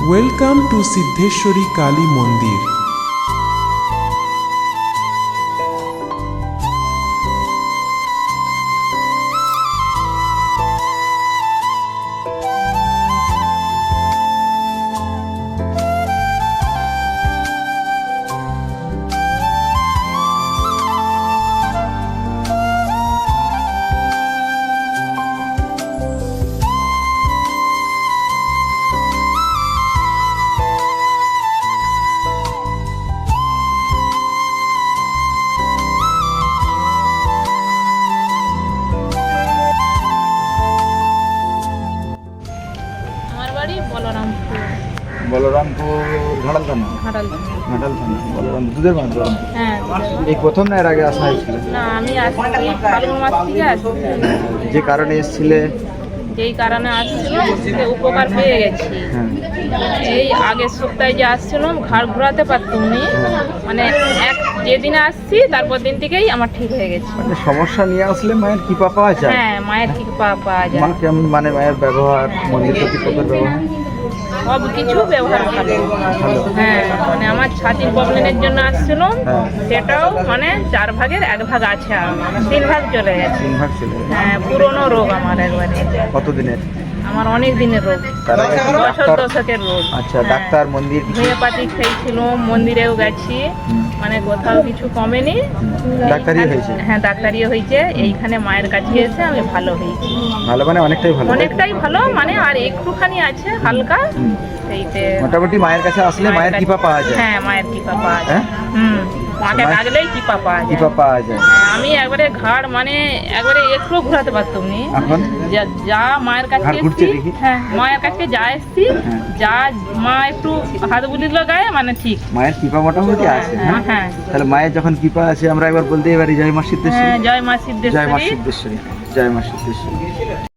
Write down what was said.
Welcome to Siddheshwari Kali মন্দির বলরামপুর ঘাটাল থানা ঘাটাল ঘাটাল থানা বলরামপুর দুধের মাছ বলরামপুর। হ্যাঁ এই প্রথম না এর আগে আসা হয়েছিল? না আমি আসছি ফাল্গুন মাস থেকে আসছি যে কারণে এসেছিলে? যেই কারণে আসছিলাম উপকার পেয়ে গেছি। হ্যাঁ। এই আগের সপ্তাহে যে আসছিলাম ঘাড় ঘোরাতে পারতাম নি। মানে এক যেদিনে আসছি তারপর দিন থেকেই আমার ঠিক হয়ে গেছে। মানে সমস্যা নিয়ে আসলে মায়ের কৃপা পাওয়া যায়? হ্যাঁ মায়ের পা- পাওয়া যায়। মানে মায়ের ব্যবহার মন্দির ব্যবহার? সব কিছু ব্যবহার ভালো হ্যাঁ মানে আমার ছাতির প্রবলেমের জন্য আসছিলাম হ্যাঁ। সেটাও মানে চার ভাগের এক ভাগ আছে আমার। তিন ভাগ চলে গেছে। তিন ভাগ ছিল হ্যাঁ পুরোনো রোগ আমার একবারে। কতদিনের? আমার অনেক দিনের রোগ। বছর দশকের রোগ। আচ্ছা হ্যাঁ। ডাক্তার মন্দির হোমিওপ্যাথি খেয়েছিলাম মন্দিরেও গেছি। মানে কোথাও কিছু কমেনি। এইখানে- হয়েছে? হ্যাঁ ডাক্তারি হয়েছে। এইখানে মায়ের কাছে এসে আমি ভালো হয়েছি। ভালো মানে অনেকটাই ভালো অনেকটাই ভালো মানে আর একটুখানি আছে হালকা। সেইতে মোটামুটি মায়ের কাছে আসলে মায়ের কৃপা পাওয়া যায়। হ্যাঁ মায়ের কৃপা পাওয়া যায়। হ্যাঁ? হুম। মাকে ডাকলেই কৃপা পাওয়া যায়। কৃপা পাওয়া যায়। হ্যাঁ, আমি একবারে ঘাড় মানে একবারে একটু ঘোরাতে পারতাম নি। এখন? যা- মায়ের কাছে? হ্যাঁ মায়ের কাছে যা এসছি হ্যাঁ। যা মা একটু হাত বুলিল গায়ে মানে ঠিক। মায়ের কৃপা মোটামুটি আছে হ্যাঁ। তাহলে মায়ের যখন কৃপা আছে আমরা একবার বলতেই পারি জয় মা সিদ্ধেশ্বরী। জয় মা সিদ্ধেশ্বরী। জয় মা সিদ্ধেশ্বরী জয় মা সিদ্ধেশ্বরী।